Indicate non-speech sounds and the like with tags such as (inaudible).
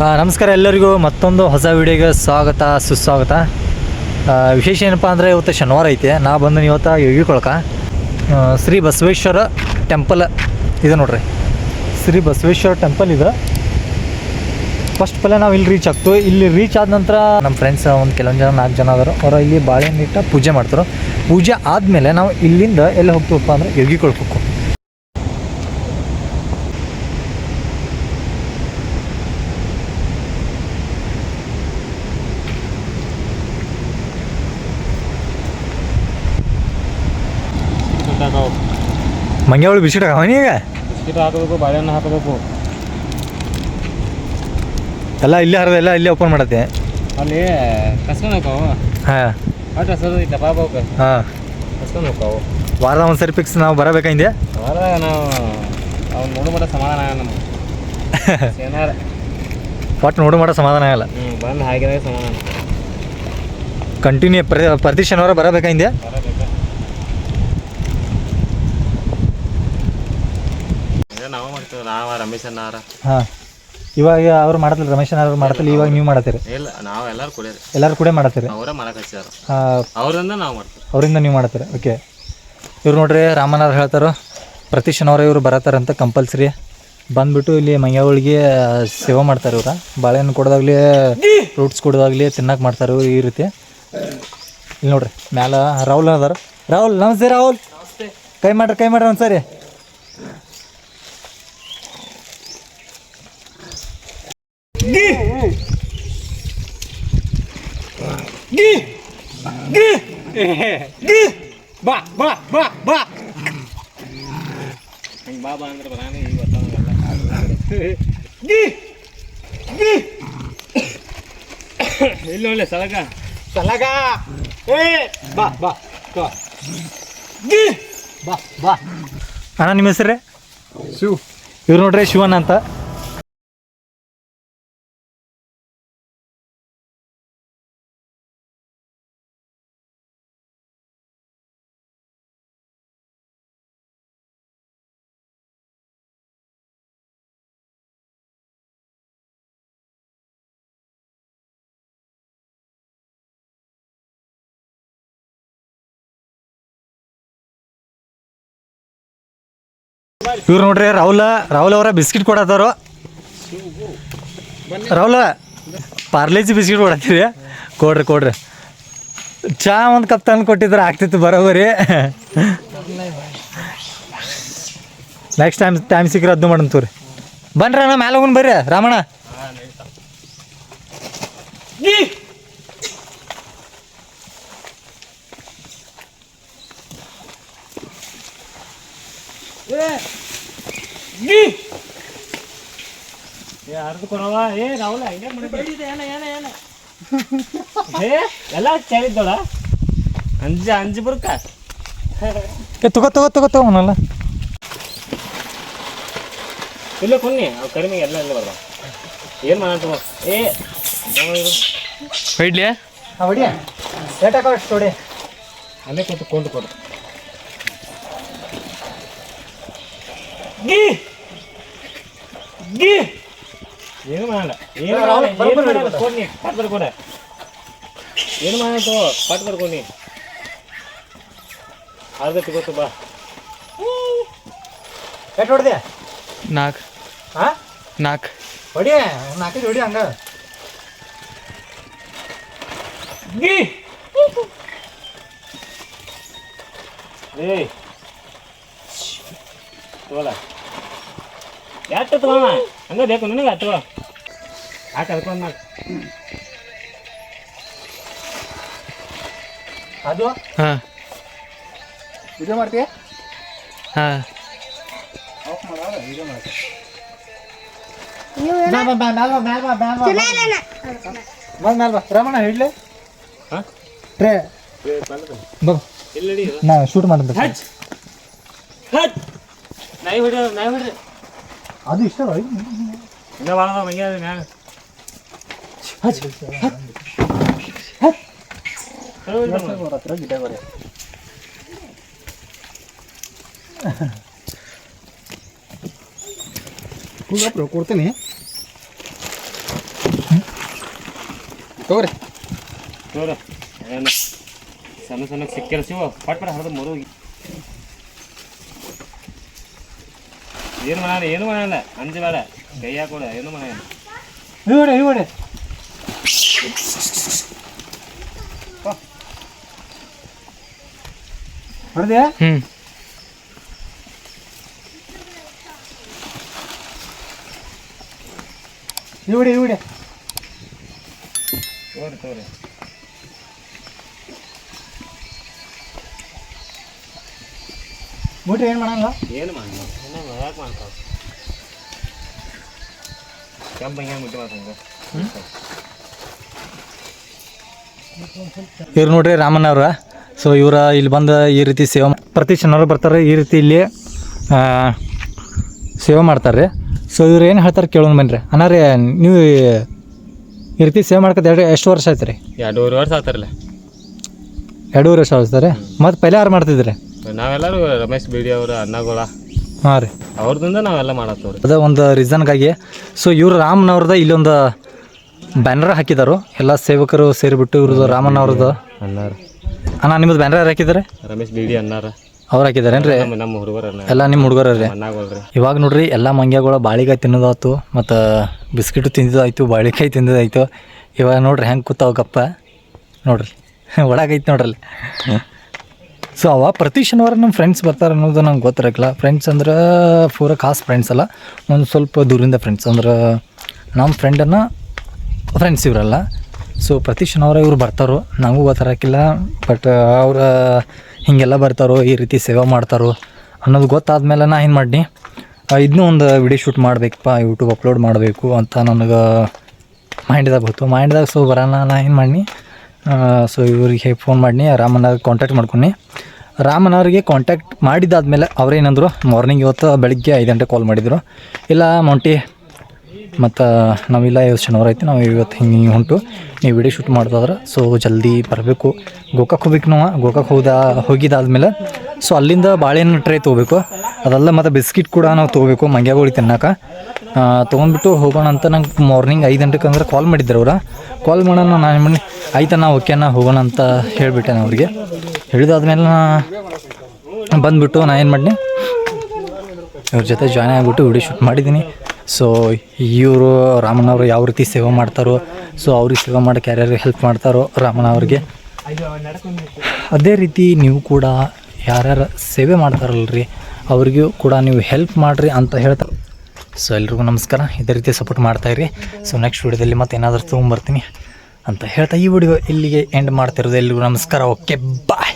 ನಮಸ್ಕಾರ ಎಲ್ಲರಿಗೂ. ಮತ್ತೊಂದು ಹೊಸ ವಿಡಿಯೋಗೆ ಸ್ವಾಗತ, ಸುಸ್ವಾಗತ. ವಿಶೇಷ ಏನಪ್ಪ ಅಂದರೆ ಇವತ್ತು ಶನಿವಾರ ಐತೆ. ನಾ ಬಂದು ಇವತ್ತು ಯೋಗಿಕೊಳಕ. ಶ್ರೀ ಬಸವೇಶ್ವರ ಟೆಂಪಲ್ ಇದೆ ನೋಡ್ರಿ. ಶ್ರೀ ಬಸವೇಶ್ವರ ಟೆಂಪಲ್ ಇದೆ. ಫಸ್ಟ್ ಪಲ್ಲೆ ನಾವು ಇಲ್ಲಿ ರೀಚ್ ಆಗ್ತು ಇಲ್ಲಿ ರೀಚ್ ಆದ ನಂತರ ನಮ್ಮ ಫ್ರೆಂಡ್ಸ್ ಒಂದು ಕೆಲವೊಂದು ಜನ, ನಾಲ್ಕು ಜನ ಆದರು ಅವರು ಇಲ್ಲಿ ಬಾಳೆಹಣ್ಣು ಇಟ್ಟ ಪೂಜೆ ಮಾಡ್ತಾರೆ. ಪೂಜೆ ಆದಮೇಲೆ ನಾವು ಇಲ್ಲಿಂದ ಎಲ್ಲಿ ಹೋಗ್ತೀವಪ್ಪ ಅಂದರೆ ಯೋಗಿಕೊಳಕ್ಕೆ ಮಂಗ್ಯಾವಳು ಬಿಸ್ಕಿಟ್ ಅವನಿ ಈಗ? ಬಿಸ್ಕಿಟ್ ಹಾಕಬೇಕು ಬಾಳೆಹಣ್ಣು ಹಾಕಬೇಕು. ಎಲ್ಲ ಇಲ್ಲೇ ಹರಿದ ಎಲ್ಲ ಇಲ್ಲೇ ಓಪನ್ ಮಾಡತ್ತೆ. ಅಲ್ಲಿ ಕಸ್ಕೊಂಡು ಹಾಂ. ಡಬ್ಬ ಹೋಗ್ಬೇಕು ಹಾಂ. ಕಸ್ಕೊಂಡು ವಾರದ ಒಂದು ಸರಿ ಫಿಕ್ಸ್ ನಾವು ಬರಬೇಕಂದೆ ವಾರ ನಾವು ಅವ್ನು ನೋಡು ಮಟ್ಟ ಸಮಾಧಾನ ಆಗಲ್ಲ ನಮಗೆ. ಏನಾರ. ಒಟ್ಟು ನೋಡು ಮಾಡೋ ಸಮಾಧಾನ ಆಗಲ್ಲ. ಹ್ಞೂ ಬಂದು ಹಾಕಿದಾಗ ಸಮಾಧಾನ. ಕಂಟಿನ್ಯೂ ಪ್ರತಿ ಪ್ರತಿ ಶನಿವಾರ ಬರಬೇಕಂದೆ ಬರಬೇಕು ಇದೇ ನಾವು ಮಾಡ್ತೀವಿ ನಾವ ರಮೇಶ್ ಅನ್ನಾರ ಹಾಂ. ಇವಾಗ ಅವ್ರು ಮಾಡತಿಲ್ಲ ರಮೇಶ್ ಅವ್ರು ಮಾಡತ್ತಿಲ್ಲ ಇವಾಗ ನೀವು ಮಾಡತ್ತೀರಿ. ಇಲ್ಲ ನಾವು ಎಲ್ಲರೂ ಕುಡಿಯೋರಿ ಎಲ್ಲರೂ ಕೂಡ ಮಾಡತ್ತೀರಿ? ಅವರೇ ಮಾಡಕ್ ಹಚ್ಚಾರ ಹಾಂ. ಅವರಿಂದ ನಾವು ಮಾಡ್ತೀವಿ. ಅವರಿಂದ ನೀವು ಮಾಡತ್ತೀರಿ ಓಕೆ. ಇವ್ರು ನೋಡ್ರಿ ರಾಮನಾರ್ ಹೇಳ್ತಾರೋ ಪ್ರತಿ ಶನಿವಾರ ಇವರು ಬರತ್ತಾರಂತ ಕಂಪಲ್ಸರಿ ಬಂದ್ಬಿಟ್ಟು ಇಲ್ಲಿ ಮೈಯಾವಳಿಗೆ ಸೇವೆ ಮಾಡ್ತಾರೆ ಇವ್ರ. ಬಾಳೆಹಣ್ಣು ಕೊಡೋದಾಗ್ಲಿ ಫ್ರೂಟ್ಸ್ ಕೊಡೋದಾಗ್ಲಿ ತಿನ್ನಕ್ಕೆ ಮಾಡ್ತಾರೆ ಇವ್ರು ಈ ರೀತಿ. ಇಲ್ಲಿ ನೋಡ್ರಿ ಮ್ಯಾಲ ರಾಹುಲ್ ಅದಾರ. ರಾಹುಲ್ ನಮಸ್ತೆ ರಾಹುಲ್. ಕೈ ಮಾಡ್ರಿ ಕೈ ಮಾಡ್ರಿ ಒಂದ್ಸರಿ. ಬಾ ಬಾ ಬಾ ಬಾ. ಹಿಂಗೆ ಬಾ ಬಾ ಅಂದ್ರೆ ಬರಾನೆ ಈಗ ಬರ್ತಾವಲ್ಲ ಇಲ್ಲ ಒಳ್ಳೆ ಸಲಗ. ಸಲಗ. ಏ ಬಾ ಬಾ ಬಾ. ಬಾ ಬಾ. ಅಣ್ಣ ನಿಮ್ಮ ಹೆಸರೇ? ಶಿವ್. ಇವ್ರು ನೋಡ್ರಿ ಶಿವಣ್ಣ ಅಂತ. ಇವ್ರು ನೋಡ್ರಿ, ರಾಹುಲ, ರಾಹುಲ್ ಅವರ ಬಿಸ್ಕಿಟ್ ಕೊಡತ್ತಾರ? ರಾಹುಲ, ಪಾರ್ಲೇಜಿ ಬಿಸ್ಕಿಟ್ ಕೊಡತ್ತೀರಿ ಕೊಡ್ರಿ ಕೊಡ್ರಿ. ಚಾ ಒಂದು ಕಪ್ ತಂದು ಕೊಟ್ಟಿದ್ರೆ ಆಗ್ತಿತ್ತು ಬರೋಬರಿ ನೆಕ್ಸ್ಟ್ ಟೈಮ್ ಟೈಮ್ ಸಿಕ್ಕರೆ ಅದು ಮಾಡೋಣ ತೋರಿ. ಬನ್ರಿ ಅಣ್ಣ, ಮ್ಯಾಲ ಹೋಗಿ ಬರ್ರಿ, ರಾಮಣ್ಣ. ಏ ಅರ್ಧ ಕೊಡವ ಏ ರಾಹುಲ ಹಿಂಗೆ ಏನ ಏ ಎಲ್ಲ ಕೇಳಿದ್ದೋಳ? ಅಂಜ ಅಂಜು ಬರುಕ ಏ ತಗೋ ತಗೋ ತಗೋ ತಗೋನಲ್ಲ ಇಲ್ಲ ಕೊನ್ನಿ ಅವು ಕಡಿಮೆ ಎಲ್ಲ ಇಲ್ಲ ಬರ್ದ ಏನು ಮಾಡಂತ ಏ? ಇಡ್ಲಿ ಹೊಡಿ ರೇಟ್ ಹಾಕೋ ಅಷ್ಟು ಹೊಡಿ. ಅಲ್ಲೇ ಕೂತು ಕೊಂಡು. ಕೊಡು ಗಿ ಗಿ ಏನು ಮಾಡಲ್ಲ ಏನು ಮಾಡಲ್ಲ ಏನು ಮಾಡಲ್ಲ ಕೊಡ್ನಿ ಪಟ್ ಬರ್ಕೊಡ ಏನು ಮಾಡತ್ತು ಪಟ್ ಬರ್ಕೊನಿ ಅರ್ಧ ತಗೋತು ಬಾ ರೇಟ್ ಹೊಡ್ದೆ ನಾಲ್ಕು ಹಾಂ ನಾಲ್ಕು ಹೊಡಿ ನಾಲ್ಕೈದು ಹೊಡಿ ಹಂಗ ಗಿ ಏಯ್ ತಗೋಲ್ಲ ತಗೋಣ ಹಂಗ ಬೇಕು ನನಗೆ ತಗೋ. ಯಾಕೆ ಅದಕ್ಕೊಂದು ಮಾಡಿ. ಅದು? ಹಾಂ. ಇದು ಮಾಡ್ತೀಯ? ಹಾಂ. ಬಾ ಬಂದ್ ಮ್ಯಾಲ್ ಬಾ ರಮಣ ಹಿಡ್ಲಿ ಹಾಂ? ಟ್ರೇ ನಾ ಶೂಟ್ ಮಾಡಿದ್ದೆ ಹಚ್. ಹಚ್. ನಾಯಿ ಹೊಡಿ ನಾಯಿ ಹೊಡ್ರಿ. ಅದು ಇಷ್ಟ ಹಿಂಗೆ ಮಾಡದ ಮಂಗೆ ಅದು ಮ್ಯಾಗ ಹಚ್ ಹತ್ರ ಗಿಡ ಬರೀ ಕೊಡ್ತೀನಿ ತಗೋರಿ ತೋರು ಏನು ಸಣ್ಣ ಸಣ್ಣ ಸಿಕ್ಕಿರ ಶಿವ ಪಟ್ ಪಟ್ ಹರಿದು ಮರೋಗಿ ಏನು ಮಾಡಲ್ಲ ಏನು ಮಾಡಲ್ಲ ಅಂಜಬೇಡ ಕೈ ಹಾಕೋಡ ಏನು ಮಾಡಲ್ಲ ಇವಡೆ ಇವಡೆ ಹೊಡೆದೆ ಹ್ಞೂ ಇವಡೆ ಇವಡೆ ತೋರಿ ತೋರಿ ಬಿಟ್ರೆ ಏನು ಮಾಡಲ್ಲ ಏನು ಯಾಕೆ ಮಾಡ್ತಾವ ಕೆಂಪು ಹಿಂಗೆ ಮುಟ್ಟಿ ಮಾಡ್ತಂಗ ಇವ್ರು ನೋಡ್ರಿ ರಾಮಣ್ಣ ಅವ್ರ. ಸೊ ಇವ್ರ ಇಲ್ಲಿ ಬಂದು ಈ ರೀತಿ ಸೇವೆ ಪ್ರತಿ ಶನಿವಾರ ಬರ್ತಾರೆ ಈ ರೀತಿ ಇಲ್ಲಿ ಆ, ಸೇವೆ ಮಾಡ್ತಾರೆ ಸೊ ಇವ್ರು ಏನು ಹೇಳ್ತಾರೆ ಕೇಳೋಣ ಬನ್ರಿ. ಅಣ್ಣ ರೀ ನೀವು ಈ ರೀತಿ ಸೇವೆ ಮಾಡ್ಕೊತ ಎರಡು ಎಷ್ಟು ವರ್ಷ ಆಯ್ತು ರೀ? ಎರಡೂವರೆ ವರ್ಷ ಆಗ್ತಾರಲ್ಲ. ಎರಡೂವರೆ ವರ್ಷ ಆಗ್ತಾರೆ ಮತ್ತು ಪೈಲೆ ಯಾರು ಮಾಡ್ತಿದ್ರಿ? ನಾವೆಲ್ಲರೂ ರಮೇಶ್ ಬಿಡಿ ಅವರ ಅನ್ನಗೋಳ ಹಾಂ ರೀ. ಅವ್ರದಿಂದ ನಾವೆಲ್ಲ ಮಾಡತ್ತವ್ರಿ. ಅದ ಒಂದು ರೀಸನ್ಗಾಗಿ ಸೊ ಇವ್ರು ರಾಮನವ್ರದ ಇಲ್ಲೊಂದು ಬ್ಯಾನರ್ ಹಾಕಿದಾರು. ಎಲ್ಲ ಸೇವಕರು ಸೇರಿಬಿಟ್ಟು ಇವ್ರದ್ದು ರಾಮನವ್ರದ್ದು ಅನ್ನಾರ ಅಣ್ಣ ನಿಮ್ಮದು ಬ್ಯಾನರ್ ಯಾರು ಹಾಕಿದ್ದಾರೆ ರಮೇಶ್ ಬಿಡಿ ಅನ್ನಾರ ಅವ್ರು ಹಾಕಿದಾರೇನ್ರಿ? ನಮ್ಮ ನಮ್ಮ ಹುಡುಗರನ್ನ ಎಲ್ಲ ನಿಮ್ಮ ಹುಡುಗರೇ ಅನ್ನಾಗಳ್ರಿ ಇವಾಗ ನೋಡ್ರಿ ಎಲ್ಲ ಮಂಗ್ಯಗಳು ಬಾಳಿಕಾಯಿ ತಿನ್ನೋದಾಯ್ತು ಮತ್ತು ಬಿಸ್ಕಿಟು ತಿಂದಿದ್ದಾಯ್ತು ಬಾಳಿಕಾಯಿ ತಿಂದಿದ್ದಾಯ್ತು. ಇವಾಗ ನೋಡ್ರಿ ಹೆಂಗೆ ಕೂತಾವ ಗಪ್ಪ ನೋಡ್ರಿ. (laughs) ಒಳಗೈತೆ ನೋಡ್ರಲ್ಲಿ. ಸೊ ಅವ ಪ್ರತಿ ಶನಿವಾರ ನಮ್ಮ ಫ್ರೆಂಡ್ಸ್ ಬರ್ತಾರೆ ಅನ್ನೋದು ನಂಗೆ ಗೊತ್ತಿರಕ್ಕಿಲ್ಲ. ಫ್ರೆಂಡ್ಸ್ ಅಂದ್ರೆ ಪೂರ ಖಾಸ್ ಫ್ರೆಂಡ್ಸ್ ಅಲ್ಲ. ಒಂದು ಸ್ವಲ್ಪ ದೂರಿಂದ ಫ್ರೆಂಡ್ಸ್ ಅಂದ್ರೆ ನಮ್ಮ ಫ್ರೆಂಡನ್ನು ಫ್ರೆಂಡ್ಸ್ ಇವರಲ್ಲ. ಸೊ ಪ್ರತಿ ಶನಿವಾರ ಇವರು ಬರ್ತಾರೋ. ನನಗೂ ಗೊತ್ತಿರಕ್ಕಿಲ್ಲ. ಬಟ್ ಅವ್ರ ಹೀಗೆಲ್ಲ ಬರ್ತಾರೋ, ಈ ರೀತಿ ಸೇವೆ ಮಾಡ್ತಾರೋ ಅನ್ನೋದು ಗೊತ್ತಾದ್ಮೇಲೆ ನಾ ಏನು ಮಾಡಿ ಇದನ್ನೂ ಒಂದು ವಿಡಿಯೋ ಶೂಟ್ ಮಾಡಬೇಕಪ್ಪ ಯೂಟ್ಯೂಬ್ ಅಪ್ಲೋಡ್ ಮಾಡಬೇಕು ಅಂತ ನನಗೆ ಮೈಂಡ್ದಾಗ ಬಂತು ಮೈಂಡ್ದಾಗ ಸೊ ಬರೋಣ ನಾ ಏನು ಮಾಡಿ ಸೊ ಇವರಿಗೆ ಫೋನ್ ಮಾಡಿ ಆರಾಮನ್ನಾಗ ಕಾಂಟ್ಯಾಕ್ಟ್ ಮಾಡ್ಕೊಂಡು ರಾಮನವ್ರಿಗೆ ಕಾಂಟ್ಯಾಕ್ಟ್ ಮಾಡಿದ್ದಾದ್ಮೇಲೆ ಅವರೇನಂದರು ಮಾರ್ನಿಂಗ್ ಇವತ್ತು ಬೆಳಿಗ್ಗೆ ಐದು ಗಂಟೆ ಕಾಲ್ ಮಾಡಿದರು. ಇಲ್ಲ ಮೊಂಟಿ ಮತ್ತು ನಾವಿಲ್ಲ ಇವತ್ತು ಶನಿವಾರ ಐತಿ, ನಾವು ಇವತ್ತು ಹಿಂಗೆ ಹಿಂಗೆ ಹೊಂಟು ನೀವು ವಿಡಿಯೋ ಶೂಟ್ ಮಾಡೋದಾದ್ರೆ ಸೊ ಜಲ್ದಿ ಬರಬೇಕು. ಗೋಕಾಕ್ ಹೋಗ್ಬೇಕು ನಾವು. ಗೋಕಾಕ್ ಹೋದ, ಹೋಗಿದ್ದಾದ್ಮೇಲೆ ಸೊ ಅಲ್ಲಿಂದ ಬಾಳೆಹಣ್ಣು ಟ್ರೈ ತೊಗೋಬೇಕು. ಅದೆಲ್ಲ ಮತ್ತು ಬಿಸ್ಕಿಟ್ ಕೂಡ ನಾವು ತೊಗೋಬೇಕು ಮಂಗ್ಯಾಗೋಳಿ ತಿನ್ನಕ್ಕೆ ತೊಗೊಂಡ್ಬಿಟ್ಟು ಹೋಗೋಣ ಅಂತ ನಂಗೆ ಮಾರ್ನಿಂಗ್ ಐದು ಗಂಟೆಗೆ ಅಂದ್ರೆ ಕಾಲ್ ಮಾಡಿದ್ರು ಅವ್ರು. ಕಾಲ್ ಮಾಡೋಣ, ನಾನು ಏನು ನಾವು ಓಕೆನಾ ಹೋಗೋಣ ಅಂತ ಹೇಳಿಬಿಟ್ಟೆ ಅವ್ರಿಗೆ. ಹೇಳಿದಾದ್ಮೇಲೆ ನಾ ಬಂದುಬಿಟ್ಟು ನಾನು ಏನು ಮಾಡಿ ಇವ್ರ ಜೊತೆ ಜಾಯ್ನ್ ಆಗಿಬಿಟ್ಟು ವಿಡಿಯೋ ಶೂಟ್ ಮಾಡಿದ್ದೀನಿ ಸೊ ಇವರು ರಾಮನವರು ಯಾವ ರೀತಿ ಸೇವೆ ಮಾಡ್ತಾರೋ ಸೊ ಅವ್ರಿಗೆ ಸೇವೆ ಮಾಡೋಕ್ಕೆ ಯಾರ್ಯಾರು ಹೆಲ್ಪ್ ಮಾಡ್ತಾರೋ ರಾಮನ ಅವ್ರಿಗೆ ಅದೇ ರೀತಿ ನೀವು ಕೂಡ ಯಾರ್ಯಾರು ಸೇವೆ ಮಾಡ್ತಾರಲ್ರಿ, ಅವ್ರಿಗೂ ಕೂಡ ನೀವು ಹೆಲ್ಪ್ ಮಾಡಿರಿ ಅಂತ ಹೇಳ್ತಾರೆ ಸೊ ಎಲ್ರಿಗೂ ನಮಸ್ಕಾರ. ಇದೇ ರೀತಿ ಸಪೋರ್ಟ್ ಮಾಡ್ತಾಯಿರಿ ಸೊ ನೆಕ್ಸ್ಟ್ ವಿಡಿಯೋದಲ್ಲಿ ಮತ್ತೆ ಏನಾದರೂ ತೊಗೊಂಬರ್ತೀನಿ ಅಂತ ಹೇಳ್ತಾ ಈ ವಿಡಿಯೋ ಇಲ್ಲಿಗೆ ಎಂಡ್ ಮಾಡ್ತಿರೋದು ಎಲ್ರಿಗೂ ನಮಸ್ಕಾರ. Okay bye